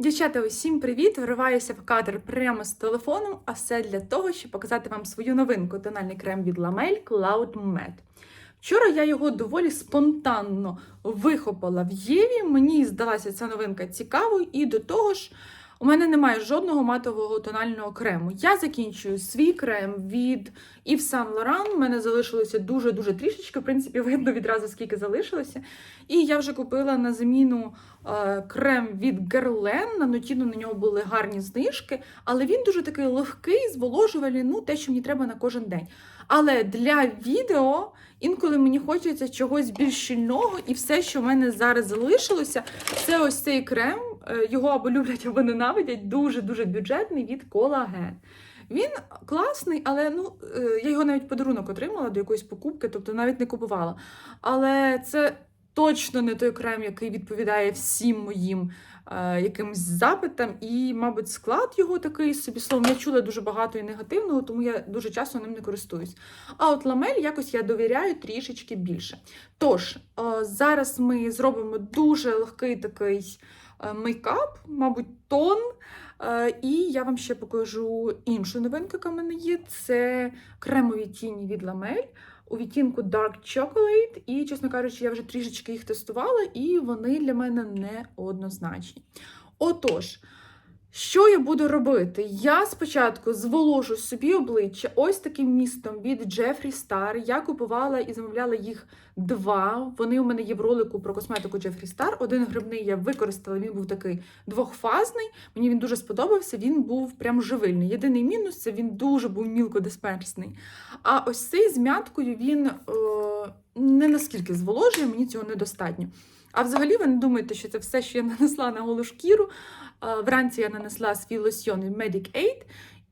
Дівчата, усім привіт! Вриваюся в кадр прямо з телефоном, а все для того, щоб показати вам свою новинку тональний крем від Lamel Cloud Matte. Вчора я його доволі спонтанно вихопала в Єві. Мені здалася ця новинка цікавою, і до того ж, у мене немає жодного матового тонального крему. Я закінчую свій крем від Yves Saint Laurent. У мене залишилося дуже-дуже трішечки. В принципі, видно відразу, скільки залишилося. І я вже купила на заміну е, крем від Guerlain. На Notino на нього були гарні знижки, але він дуже такий легкий, зволожувальний, ну те, що мені треба на кожен день. Але для відео інколи мені хочеться чогось більш щільного, і все, що в мене зараз залишилося, це ось цей крем. Е, Його або люблять, або ненавидять. Дуже-дуже бюджетний від колаген. Він класний, але ну, е, я його навіть подарунок отримала до якоїсь покупки, тобто навіть не купувала. Але це точно не той крем, який відповідає всім моїм е, якимось запитам. І, мабуть, склад його такий собі словом. Я чула дуже багато і негативного, тому я дуже часто ним не користуюсь. А от ламель якось я довіряю трішечки більше. Тож, е, зараз ми зробимо дуже легкий такий мейкап, мабуть, тон. Е, І я вам ще покажу іншу новинку, яка в мене є. Це кремові тіні від Ламель у відтінку Dark Chocolate. І, чесно кажучи, я вже трішечки їх тестувала, і вони для мене неоднозначні. Отож, що я буду робити? Я спочатку зволожу собі обличчя ось таким містом від Jeffree Star. Я купувала і замовляла їх два. Вони у мене є в ролику про косметику Jeffree Star. Один грибний я використала, він був такий двохфазний. Мені він дуже сподобався, він був прям живильний. Єдиний мінус це він дуже був мілкодисперсний. А ось цей з мяткою він е, не наскільки зволожує, мені цього недостатньо. А взагалі ви не думаєте, що це все, що я нанесла на голу шкіру. Вранці я нанесла свій лосьйон від Medic Aid,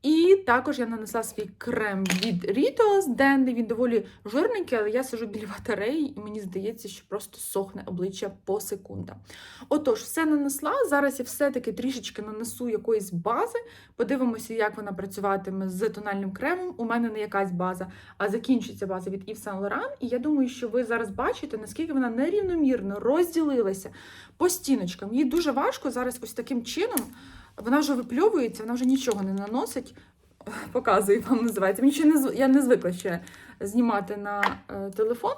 і також я нанесла свій крем від Ritos Dandy. Він доволі жирненький, але я сижу біля батареї, і мені здається, що просто сохне обличчя по секундам. Отож, все нанесла. Зараз я все-таки трішечки нанесу якоїсь бази. Подивимося, як вона працюватиме з тональним кремом. У мене не якась база, а закінчиться база від Yves Saint Laurent. І я думаю, що ви зараз бачите, наскільки вона нерівномірно розділилася по стіночкам. Їй дуже важко зараз ось таким чином. Вона вже випльовується, вона вже нічого не наносить. Показую вам називається. Мені ще не я не звикла ще знімати на е, телефон.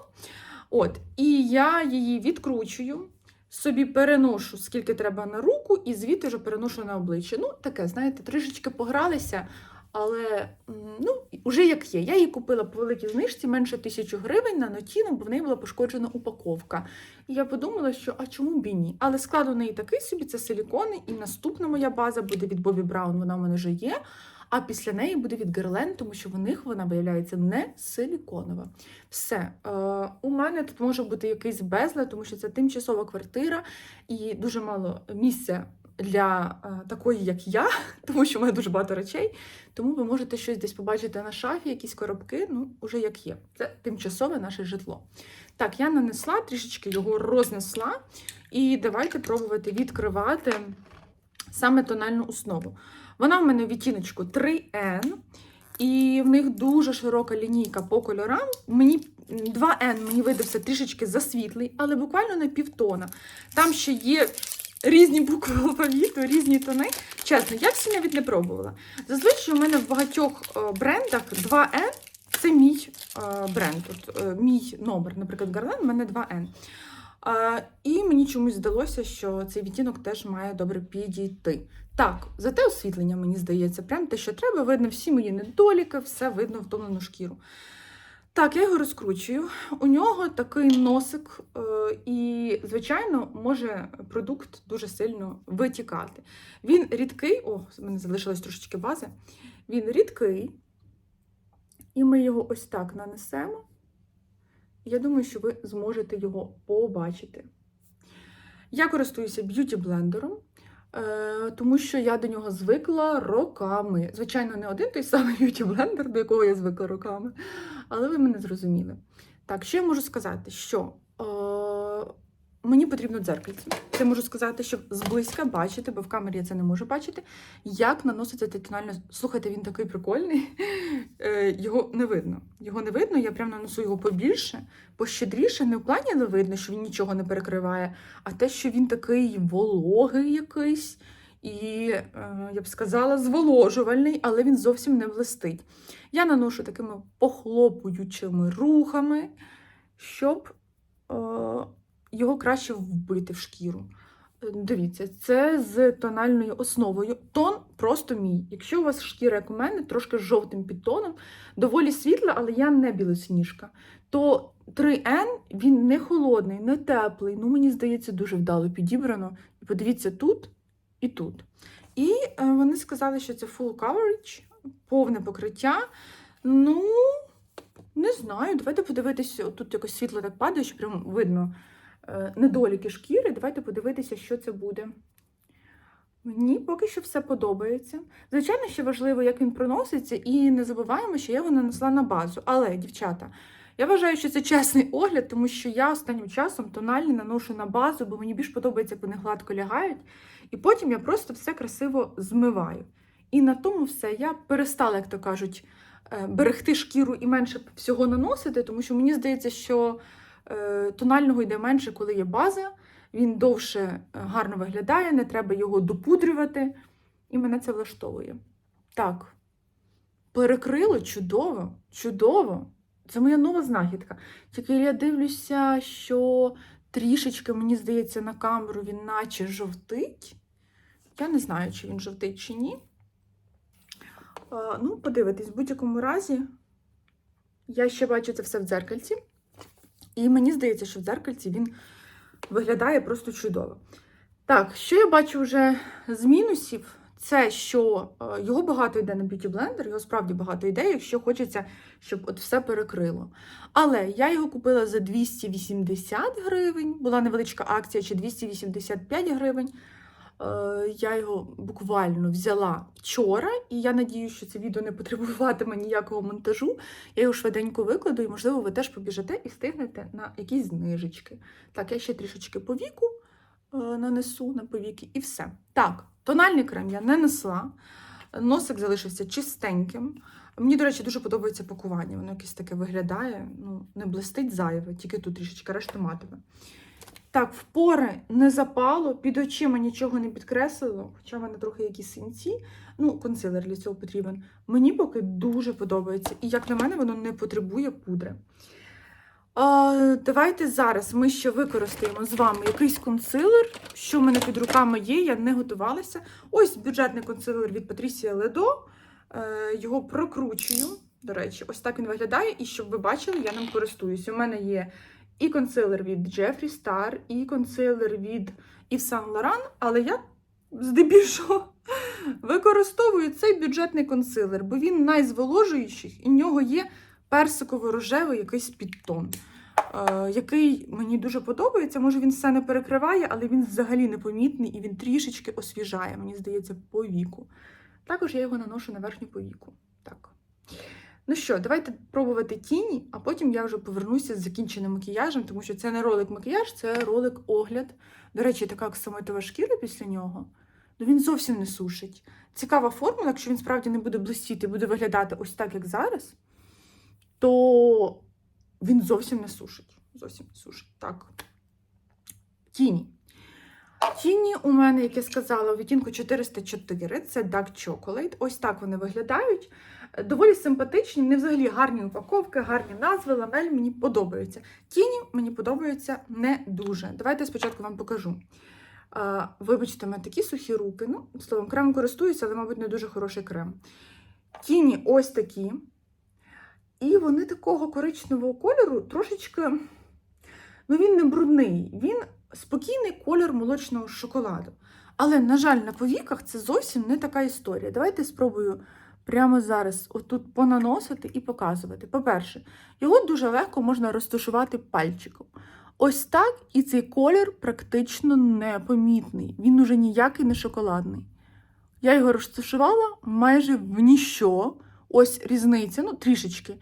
От, і я її відкручую, собі переношу, скільки треба на руку, і звідти вже переношу на обличчя. Ну, таке, знаєте, трішечки погралися, але ну, вже як є. Я її купила по великій знижці менше тисячі гривень на нотіну, бо в неї була пошкоджена упаковка. І я подумала, що а чому б і ні? Але склад у неї такий собі, це силікони, і наступна моя база буде від Бобі Браун, вона в мене вже є. А після неї буде від Guerlain, тому що в них вона виявляється не силіконова. Все, е, у мене тут може бути якийсь безлад, тому що це тимчасова квартира і дуже мало місця для е, такої, як я, тому що в мене дуже багато речей. Тому ви можете щось десь побачити на шафі, якісь коробки, ну, уже як є. Це тимчасове наше житло. Так, я нанесла, трішечки його рознесла. І давайте пробувати відкривати саме тональну основу. Вона в мене в відтіночку 3N, і в них дуже широка лінійка по кольорам. Мені 2N мені видався трішечки засвітлий, але буквально на півтона. Там ще є різні букви алфавіту, різні тони. Чесно, я всі навіть не пробувала. Зазвичай у мене в багатьох е, брендах 2N це мій е, бренд. От, е, мій номер, наприклад, Guerlain, у мене 2N. А, і мені чомусь здалося, що цей відтінок теж має добре підійти. Так, зате освітлення, мені здається, прям те, що треба, видно всі мої недоліки, все видно втомлену шкіру. Так, я його розкручую. У нього такий носик, е, і, звичайно, може продукт дуже сильно витікати. Він рідкий, о, в мене залишилось трошечки бази. Він рідкий, і ми його ось так нанесемо. Я думаю, що ви зможете його побачити. Я користуюся б'юті-блендером, е, тому що я до нього звикла роками. Звичайно, не один той самий б'юті-блендер, до якого я звикла роками, але ви мене зрозуміли. Так, що я можу сказати? Що е, мені потрібно дзеркальце. Це можу сказати, щоб зблизька бачити, бо в камері я це не можу бачити, як наноситься цей. Слухайте, він такий прикольний. Е, Його не видно. Його не видно, я прям нанесу його побільше, пощедріше, не в плані не видно, що він нічого не перекриває, а те, що він такий вологий якийсь. І, е, я б сказала, зволожувальний, але він зовсім не блистить. Я наношу такими похлопуючими рухами, щоб е, його краще вбити в шкіру. Е, Дивіться, це з тональною основою. Тон просто мій. Якщо у вас шкіра, як у мене, трошки з жовтим підтоном, доволі світла, але я не білосніжка, то 3N він не холодний, не теплий. Ну, мені здається, дуже вдало підібрано. Подивіться тут і тут. І е, вони сказали, що це full coverage, повне покриття. Ну, не знаю, давайте подивитися. Тут якось світло так падає, що прям видно е, недоліки шкіри. Давайте подивитися, що це буде. Мені поки що все подобається. Звичайно, ще важливо, як він проноситься, і не забуваємо, що я його нанесла на базу. Але, дівчата, я вважаю, що це чесний огляд, тому що я останнім часом тональні наношу на базу, бо мені більш подобається, як вони гладко лягають. І потім я просто все красиво змиваю. І на тому все я перестала, як то кажуть, е, берегти шкіру і менше всього наносити, тому що мені здається, що е, тонального йде менше, коли є база. Він довше е, гарно виглядає, не треба його допудрювати, і мене це влаштовує. Так, перекрило чудово, чудово. Це моя нова знахідка. Тільки я дивлюся, що трішечки, мені здається, на камеру він наче жовтить. Я не знаю, чи він жовтить, чи ні. Ну, подивитись, в будь-якому разі, я ще бачу це все в дзеркальці. І мені здається, що в дзеркальці він виглядає просто чудово. Так, що я бачу вже з мінусів, це що е, його багато йде на б'юті блендер, його справді багато йде, якщо хочеться, щоб от все перекрило. Але я його купила за 280 гривень, була невеличка акція, чи 285 гривень. Е, Я його буквально взяла вчора, і я надію, що це відео не потребуватиме ніякого монтажу. Я його швиденько викладу, і, можливо, ви теж побіжите і встигнете на якісь знижечки. Так, я ще трішечки по віку нанесу на повіки, і все. Так, тональний крем я не несла. Носик залишився чистеньким. Мені, до речі, дуже подобається пакування. Воно якесь таке виглядає, ну, не блистить зайве, тільки тут трішечки решта матове. Так, в пори не запало, під очима нічого не підкреслило, хоча в мене трохи якісь синці. Ну, консилер для цього потрібен. Мені поки дуже подобається. І, як на мене, воно не потребує пудри. Давайте зараз ми ще використаємо з вами якийсь консилер. Що в мене під руками є, я не готувалася. Ось бюджетний консилер від Patricia Ledo. Е, його прокручую. До речі, ось так він виглядає. І щоб ви бачили, я ним користуюся. У мене є і консилер від Jeffree Star, і консилер від Yves Saint Laurent, але я здебільшого використовую цей бюджетний консилер, бо він найзволожуючий, і в нього є персиково-рожевий якийсь підтон, е, який мені дуже подобається. Може, він все не перекриває, але він взагалі непомітний і він трішечки освіжає, мені здається, по віку. Також я його наношу на верхню повіку. Так. Ну що, давайте пробувати тіні, а потім я вже повернуся з закінченим макіяжем, тому що це не ролик макіяж, це ролик огляд. До речі, така оксамитова шкіра після нього. Ну він зовсім не сушить. Цікава формула, якщо він справді не буде блистіти, буде виглядати ось так, як зараз, то він зовсім не сушить. Зовсім не сушить. Так. Тіні. Тіні у мене, як я сказала, у відтінку 404, це Dark Chocolate. Ось так вони виглядають. Доволі симпатичні, не взагалі гарні упаковки, гарні назви, ламель мені подобаються. Тіні мені подобаються не дуже. Давайте спочатку вам покажу. А, Вибачте, у мене такі сухі руки. Ну, словом, крем користуюся, але, мабуть, не дуже хороший крем. Тіні ось такі. І вони такого коричневого кольору трошечки. Ну, він не брудний, він спокійний колір молочного шоколаду. Але, на жаль, на повіках це зовсім не така історія. Давайте спробую прямо зараз отут понаносити і показувати. По-перше, його дуже легко можна розташувати пальчиком. Ось так, і цей колір практично непомітний. Він уже ніякий не шоколадний. Я його розташувала майже в ніщо. Ось різниця, ну трішечки.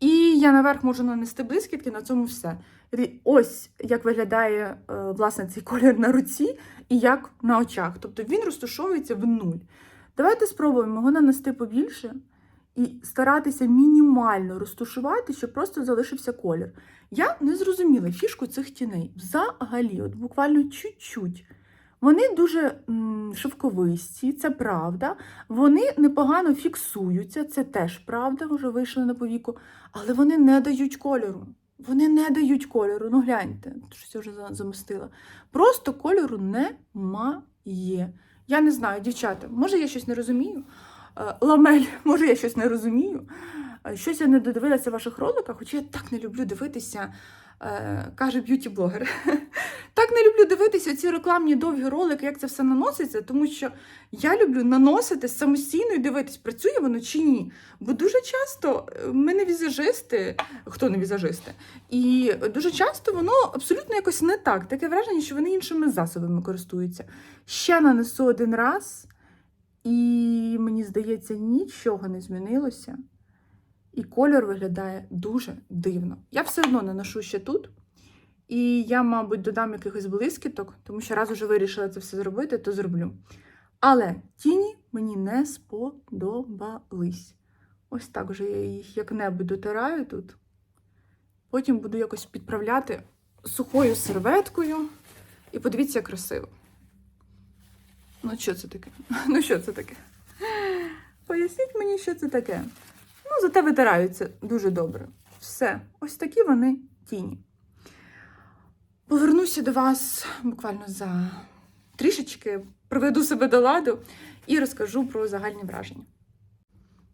І я наверх можу нанести блискітки, на цьому все. Ось як виглядає е, власне цей колір на руці і як на очах. Тобто він розташовується в нуль. Давайте спробуємо його нанести побільше і старатися мінімально розташувати, щоб просто залишився колір. Я не зрозуміла фішку цих тіней. Взагалі, от буквально чуть-чуть. Вони дуже шовковисті, це правда. Вони непогано фіксуються, це теж правда, вже вийшли на повіку, але вони не дають кольору. Вони не дають кольору. Ну гляньте, щось я вже за- замостила. Просто кольору немає. Я не знаю, дівчата, може я щось не розумію. Е, Ламель, може я щось не розумію. Е, Щось я не додивилася в ваших роликах, хоча я так не люблю дивитися, е, каже б'юті-блогер. Так не люблю дивитися ці рекламні довгі ролики, як це все наноситься, тому що я люблю наносити самостійно і дивитись, працює воно чи ні. Бо дуже часто е, ми не візажисти, хто не візажисти, і дуже часто воно абсолютно якось не так. Таке враження, що вони іншими засобами користуються. Ще нанесу один раз, і мені здається, нічого не змінилося. І кольор виглядає дуже дивно. Я все одно наношу ще тут. І я, мабуть, додам якихось блискіток, тому що раз уже вирішила це все зробити, то зроблю. Але тіні мені не сподобались. Ось так вже я їх як-небудь дотираю тут. Потім буду якось підправляти сухою серветкою. І подивіться, як красиво. Ну, що це таке? Ну, що це таке? Поясніть мені, що це таке. Ну, зате витираються дуже добре. Все. Ось такі вони тіні. Повернуся до вас буквально за трішечки, приведу себе до ладу і розкажу про загальні враження.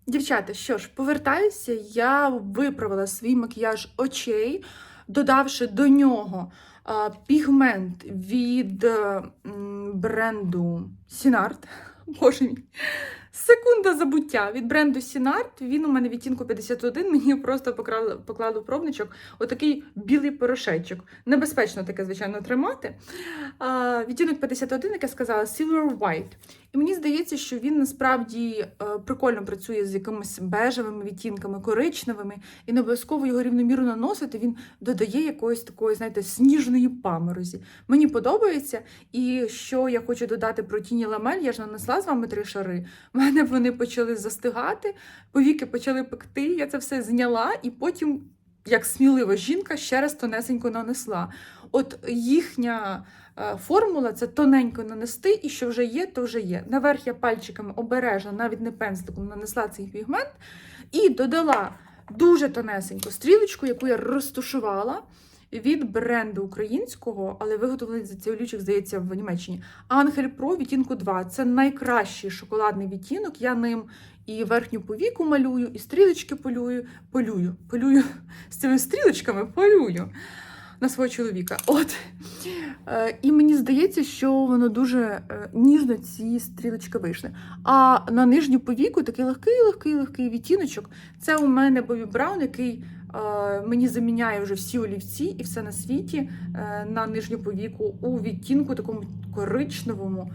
Дівчата, що ж, повертаюся, я виправила свій макіяж очей, додавши до нього пігмент від бренду Сінарт. Боже мій. Секунда забуття від бренду Сінарт. Він у мене відтінку 51, мені просто поклали, поклали пробничок отакий білий порошечок. Небезпечно таке, звичайно, тримати. А, відтінок 51, як я сказала, Silver White. І мені здається, що він насправді е, прикольно працює з якимись бежевими відтінками, коричневими, і не обов'язково його рівномірно наносити. Він додає якоїсь такої, знаєте, сніжної паморозі. Мені подобається. І що я хочу додати про тіні ламель, я ж нанесла з вами три шари. У мене вони почали застигати, повіки почали пекти. Я це все зняла і потім. Як смілива жінка ще раз тонесенько нанесла. От їхня е, формула це тоненько нанести, і що вже є, то вже є. Наверх я пальчиками обережно, навіть не пензликом, нанесла цей пігмент і додала дуже тонесеньку стрілочку, яку я розтушувала від бренду українського, але виготовлений за цей олючок, здається, в Німеччині. Angel Pro відтінку 2. Це найкращий шоколадний відтінок. Я ним і верхню повіку малюю, і стрілочки полюю, полюю, полюю з цими стрілочками полюю на свого чоловіка. От. Е, і мені здається, що воно дуже е, ніжно ці стрілочки вийшли. А на нижню повіку такий легкий, легкий, легкий відтіночок. Це у мене Бобі Браун, який мені заміняє вже всі олівці і все на світі е, на нижню повіку у відтінку такому коричневому.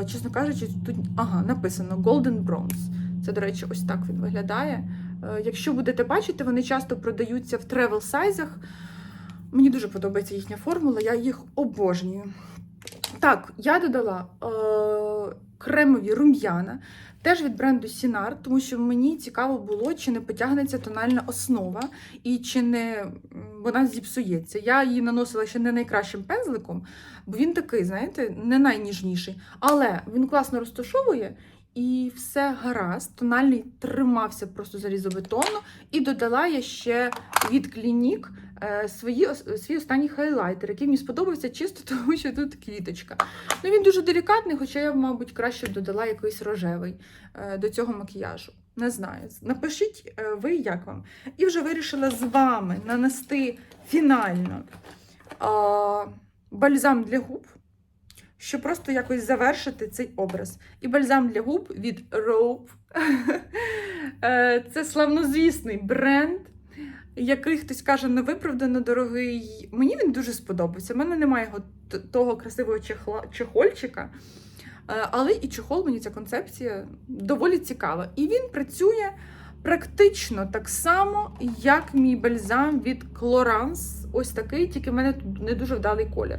Е, чесно кажучи, тут ага, написано Golden Bronze. Це, до речі, ось так він виглядає. Е, Якщо будете бачити, вони часто продаються в тревел сайзах. Мені дуже подобається їхня формула, я їх обожнюю. Так, я додала е- кремові рум'яна, теж від бренду Сінар, тому що мені цікаво було, чи не потягнеться тональна основа і чи не вона зіпсується. Я її наносила ще не найкращим пензликом, бо він такий, знаєте, не найніжніший. Але він класно розташовує і все гаразд. Тональний тримався просто залізобетонно. І додала я ще від Клінік свої, свій останній хайлайтер, який мені сподобався чисто, тому що тут квіточка. Ну, він дуже делікатний, хоча я, мабуть, краще б додала якийсь рожевий е, до цього макіяжу. Не знаю. Напишіть е, ви, як вам. І вже вирішила з вами нанести фінально бальзам для губ, щоб просто якось завершити цей образ. І бальзам для губ від Rope. Е, Це славнозвісний бренд, який хтось каже невиправдано дорогий. Мені він дуже сподобався. У мене немає його того красивого чехла, чехольчика. Е, Але і чехол мені ця концепція доволі цікава. І він працює практично так само, як мій бальзам від Clarins. Ось такий, тільки в мене тут не дуже вдалий колір.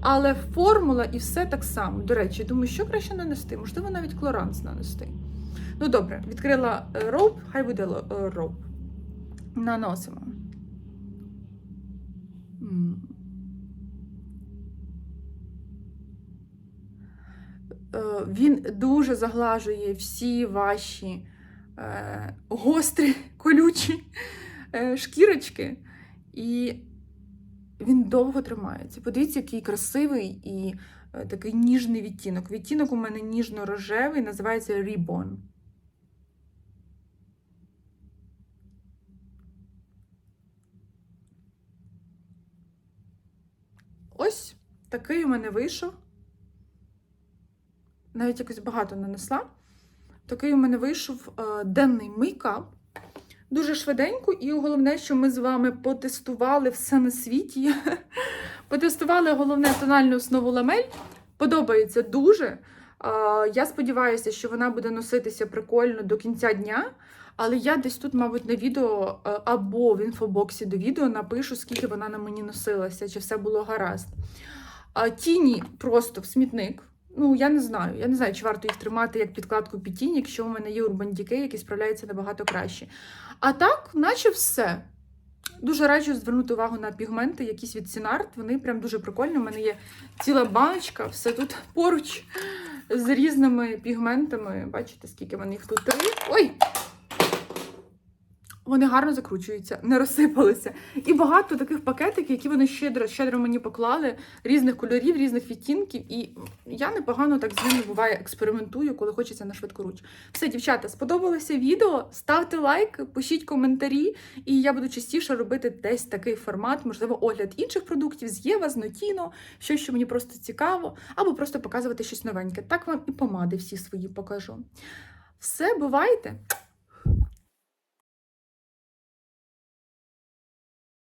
Але формула і все так само. До речі, думаю, що краще нанести? Можливо, навіть Clarins нанести. Ну добре, відкрила е, роуп, хай буде л- е. Наносимо. Е, Він дуже заглажує всі ваші е, гострі, колючі е, шкірочки. І він довго тримається. Подивіться, який красивий і е, такий ніжний відтінок. Відтінок у мене ніжно-рожевий, називається Ribbon. Ось такий у мене вийшов. Навіть якось багато нанесла. Такий у мене вийшов е, денний мейкап. Дуже швиденько, і головне, що ми з вами потестували все на світі. Потестували головне тональну основу ламель. Подобається дуже. Е, Я сподіваюся, що вона буде носитися прикольно до кінця дня. Але я десь тут, мабуть, на відео е, або в інфобоксі до відео напишу, скільки вона на мені носилася, чи все було гаразд. Тіні просто в смітник. Ну, я не знаю. Я не знаю, чи варто їх тримати як підкладку під тінь, якщо у мене є Urban Decay, який справляється набагато краще. А так, наче все. Дуже раджу звернути увагу на пігменти, якісь від Сінарт. Вони прям дуже прикольні. У мене є ціла баночка, все тут поруч з різними пігментами. Бачите, скільки в мене їх тут три. Ой! Вони гарно закручуються, не розсипалися. І багато таких пакетиків, які вони щедро, щедро мені поклали, різних кольорів, різних відтінків. І я непогано так з ними буває експериментую, коли хочеться на швидкоруч. Все, дівчата, сподобалося відео. Ставте лайк, пишіть коментарі, і я буду частіше робити десь такий формат, можливо, огляд інших продуктів з Єва, з Нотіно, щось, що мені просто цікаво, або просто показувати щось новеньке. Так вам і помади всі свої покажу. Все, бувайте!